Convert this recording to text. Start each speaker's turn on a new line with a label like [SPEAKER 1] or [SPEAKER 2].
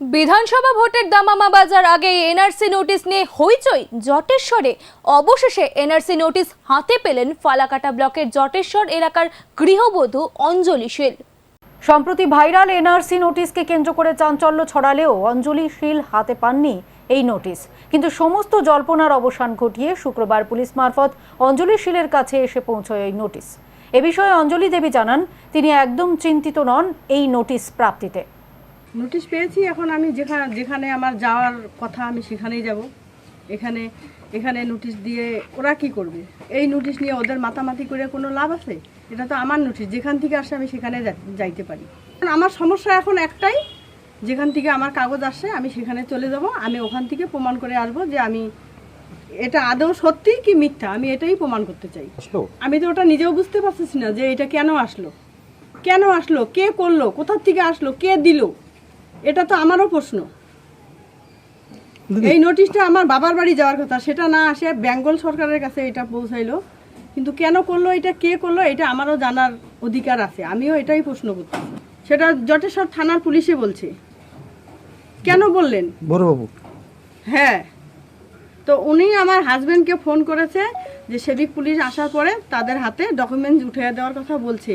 [SPEAKER 1] বিধানসভা ভোটের দামামা বাজার আগে এনআরসি নোটিশ নিয়ে হইচই। জটেশ্বরে অবশেষে এনআরসি নোটিশ হাতে পেলেন ফালাকাটা ব্লকের জটেশ্বর এলাকার গৃহবধূ অঞ্জলি শীল।
[SPEAKER 2] সম্প্রতি ভাইরাল এনআরসি নোটিশকে কেন্দ্র করে চাঞ্চল্য ছড়ালেও অঞ্জলি শীল হাতে পাননি এই নোটিশ। কিন্তু সমস্ত জল্পনার অবসান ঘটিয়ে শুক্রবার পুলিশ মারফত অঞ্জলি শীলের কাছে এসে পৌঁছয় এই নোটিশ। এ বিষয়ে অঞ্জলি দেবী জানান, তিনি একদম চিন্তিত নন এই নোটিশ প্রাপ্তিতে।
[SPEAKER 3] নোটিশ পেয়েছি এখন আমি যেখানে যেখানে আমার যাওয়ার কথা আমি সেখানেই যাব। এখানে এখানে নোটিশ দিয়ে ওরা কি করবে? এই নোটিশ নিয়ে ওদের মাতামাতি করে কোনো লাভ আছে? এটা তো আমার নোটিশ যেখান থেকে আসে আমি সেখানে যাইতে পারি। আমার সমস্যা এখন একটাই যেখান থেকে আমার কাগজ আসে আমি সেখানে চলে যাব আমি ওখান থেকে প্রমাণ করে আসব যে আমি এটা আদৌ সত্যি কি মিথ্যা আমি এটাই প্রমাণ করতে চাই। আমি তো ওটা নিজেও বুঝতে পারতেছি না যে এটা কেন আসলো। কেন আসলো? কে করল? কোথার থেকে আসলো? কে দিল? এটা তো আমারও প্রশ্ন। এই নোটিশটা আমার বাবার বাড়ি যাওয়ার কথা সেটা না আসে বেঙ্গল সরকারের কাছে এটা পৌঁছাইলো। কিন্তু কেন করল এটা কে করল এটা আমারও জানার অধিকার আছে। আমিও এটাই প্রশ্ন করছি সেটা জটেশ্বর থানার পুলিশে বলছে। কেন বললেন?
[SPEAKER 4] বড়বাবু।
[SPEAKER 3] হ্যাঁ। তো উনি আমার হাজবেন্ডকে ফোন করেছে যে সেবিক পুলিশ আসার পরে তাদের হাতে ডকুমেন্টস উঠে দেওয়ার কথা বলছে।